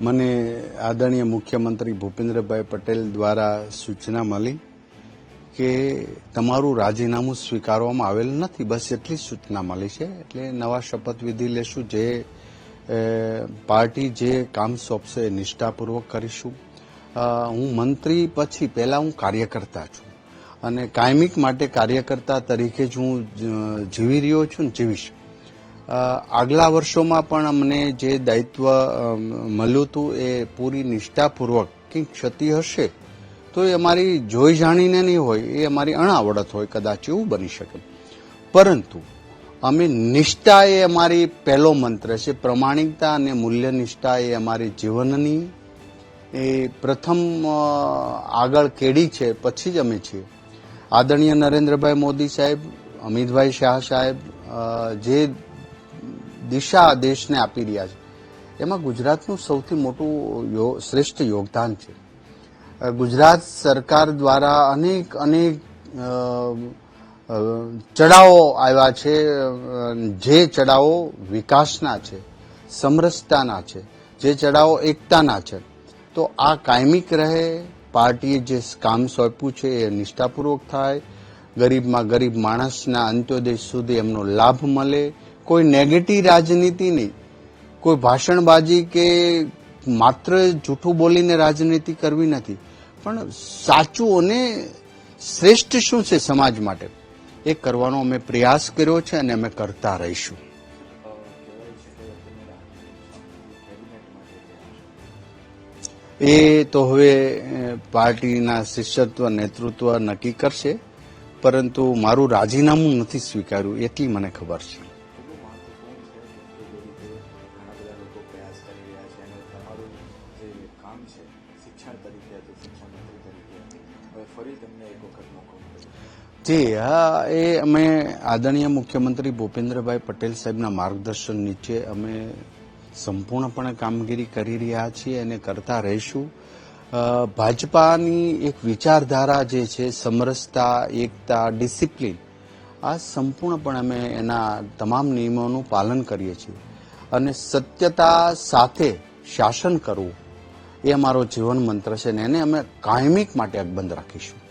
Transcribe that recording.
મને આદરણીય મુખ્યમંત્રી ભૂપેન્દ્રભાઈ પટેલ દ્વારા સૂચના મળી કે તમારું રાજીનામું સ્વીકારવામાં આવેલ નથી. બસ એટલી સૂચના મળી છે. એટલે નવા શપથવિધિ લેશું. જે પાર્ટી જે કામ સોંપશે એ નિષ્ઠાપૂર્વક કરીશું. હું મંત્રી પછી પહેલાં હું કાર્યકર્તા છું. અને કાયમિક માટે કાર્યકર્તા તરીકે જ હું જીવી રહ્યો છું ને જીવીશ. આગલા વર્ષોમાં પણ અમને જે દાયિત્વ મળ્યું હતું એ પૂરી નિષ્ઠાપૂર્વક કંઈક ક્ષતિ હશે, તો એ અમારી જોઈ જાણીને નહીં હોય, એ અમારી અણાવડત હોય, કદાચ એવું બની શકે. પરંતુ અમે નિષ્ઠા એ અમારી પહેલો મંત્ર છે. પ્રમાણિકતા અને મૂલ્ય નિષ્ઠા એ અમારી જીવનની એ પ્રથમ આગળ કેડી છે, પછી જ અમે છીએ. આદરણીય નરેન્દ્રભાઈ મોદી સાહેબ, અમિતભાઈ શાહ સાહેબ જે દિશા દેશને આપી રહ્યા છે. એમાં ગુજરાતનું સૌથી મોટું શ્રેષ્ઠ યોગદાન છે. ગુજરાત સરકાર દ્વારા અનેક અનેક ચડાવો આવ્યા છે જે ચડાવો વિકાસના છે, સમરસતાના છે, જે ચડાવો એકતાના છે. તો આ કાયમિક રહે, પાર્ટીએ જે કામ સોંપ્યું છે એ નિષ્ઠાપૂર્વક થાય, ગરીબમાં ગરીબ માણસના અંત્યોદય સુધી એમનો લાભ મળે કોઈ નેગેટિવ રાજનીતિ નહીં. કોઈ ભાષણબાજી કે માત્ર જૂઠું બોલીને રાજનીતિ કરવી નથી. પણ સાચું અને શ્રેષ્ઠ શું છે સમાજ માટે? એ કરવાનો અમે પ્રયાસ કર્યો છે અને અમે કરતા રહીશું. એ તો હવે પાર્ટીના શિષ્યત્વ, નેતૃત્વ નક્કી કરશે. પરંતુ મારું રાજીનામું નથી સ્વીકાર્યું, એટલી મને ખબર છે. જે કામ છે, શિક્ષણ તરીકે શિક્ષણ મંત્રી તરીકે. હવે ફરી તમને એક વખત મોકો જી, હા, એ અમે આદરણીય મુખ્યમંત્રી ભૂપેન્દ્રભાઈ પટેલ સાહેબના માર્ગદર્શન નીચે અમે સંપૂર્ણપણે કામગીરી કરી રહ્યા છીએ અને કરતા રહીશું. ભાજપાની એક વિચારધારા જે છે, સમરસતા, એકતા, ડિસિપ્લિન, આ સંપૂર્ણપણે અમે એના તમામ નિયમોનું પાલન કરીએ છીએ. અને સત્યતા સાથે શાસન કરવું. એ અમારો જીવન મંત્ર છે ને એને અમે કાયમિક માટે અકબંધ રાખીશું.